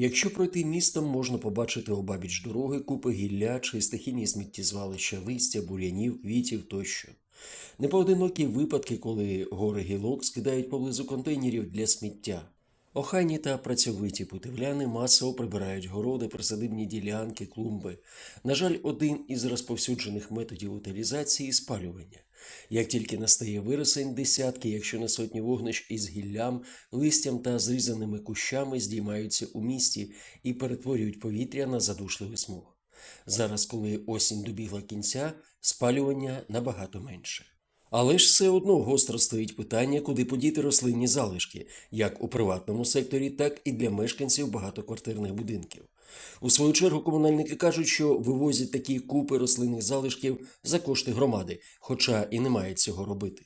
Якщо пройти містом, можна побачити обабіч дороги купи гілля чи стихійні сміттєзвалища листя, бур'янів, квітів тощо. Непоодинокі випадки, коли гори гілок скидають поблизу контейнерів для сміття. Охайні та працьовиті путивляни масово прибирають городи, присадибні ділянки, клумби. На жаль, один із розповсюджених методів утилізації спалювання. Як тільки настає вересень, десятки, якщо не сотні вогнищ із гіллям, листям та зрізаними кущами здіймаються у місті і перетворюють повітря на задушливий смог. Зараз, коли осінь добігла кінця, спалювання набагато менше. Але ж все одно гостро стоїть питання, куди подіти рослинні залишки, як у приватному секторі, так і для мешканців багатоквартирних будинків. У свою чергу комунальники кажуть, що вивозять такі купи рослинних залишків за кошти громади, хоча і не мають цього робити.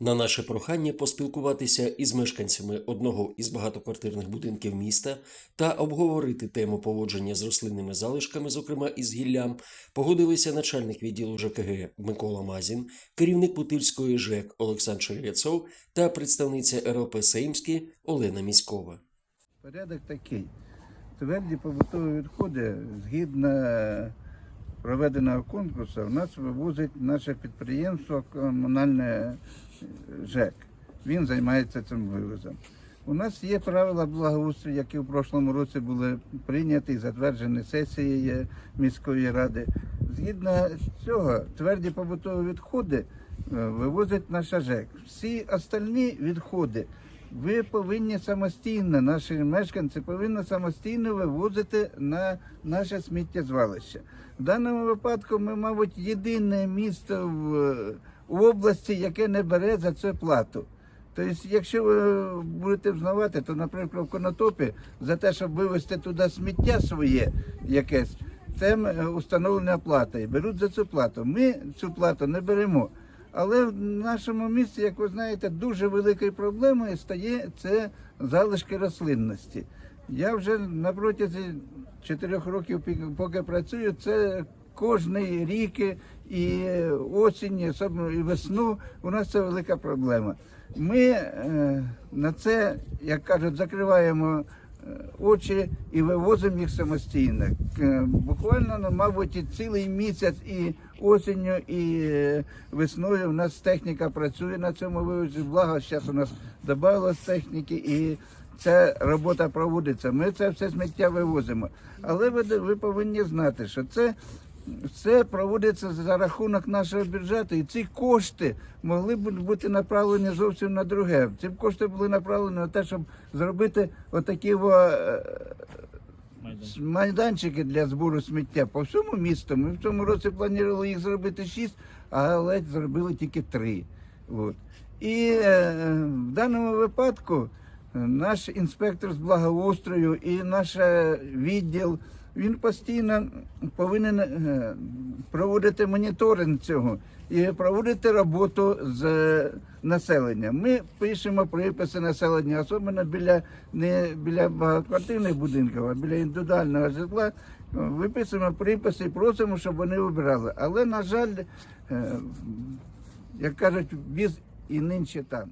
На наше прохання поспілкуватися із мешканцями одного із багатоквартирних будинків міста та обговорити тему поводження з рослинними залишками, зокрема із гіллям, погодилися начальник відділу ЖКГ Микола Мазін, керівник Путильської ЖЕК Олександр Черецов та представниця РЛП Сеймські Олена Міськова. Порядок такий. Тверді побутові відходи згідно проведеного конкурсу в нас вивозить наше підприємство комунальне е, ЖЕК. Він займається цим вивозом. У нас є правила благоустрою, які в прошлому році були прийняті і затверджені сесією міської ради. Згідно цього, тверді побутові відходи е, вивозить наша ЖЕК. Всі остальні відходи ви повинні самостійно, наші мешканці повинні самостійно вивозити на наше сміттєзвалище. В даному випадку ми, мабуть, єдине місто в, області, яке не бере за це плату. Тобто, якщо ви будете взнавати, то, наприклад, в Конотопі за те, щоб вивезти туди сміття своє якесь, там е, установлена плата і беруть за цю плату. Ми цю плату не беремо. Але в нашому місті, як ви знаєте, дуже великою проблемою стає це залишки рослинності. Я вже на протязі чотирьох років, поки працюю, це кожний рік і осінь, особливо і весну. У нас це велика проблема. Ми е, на це, як кажуть, закриваємо е, очі і вивозимо їх самостійно. Буквально, ну, мабуть, цілий місяць і осінню, і весною у нас техніка працює на цьому вивозі. Благо, зараз у нас додавалось техніки і ця робота проводиться. Ми це все сміття вивозимо. Але ви, ви повинні знати, що це все проводиться за рахунок нашого бюджету, і ці кошти могли б бути направлені зовсім на друге. Ці кошти були направлені на те, щоб зробити отакі е, майданчики для збору сміття по всьому місту. Ми в цьому році планували їх зробити шість, але зробили тільки три. От. І е, в даному випадку е, наш інспектор з благоустрою і наш е, відділ він постійно повинен е, проводити моніторинг цього і проводити роботу з е, населенням. Ми пишемо приписи населення, особливо біля не біля багатоквартирних будинків, а біля індивідуального житла. Виписуємо приписи і просимо, щоб вони вибирали. Але, на жаль, е, як кажуть, біз і нинче там.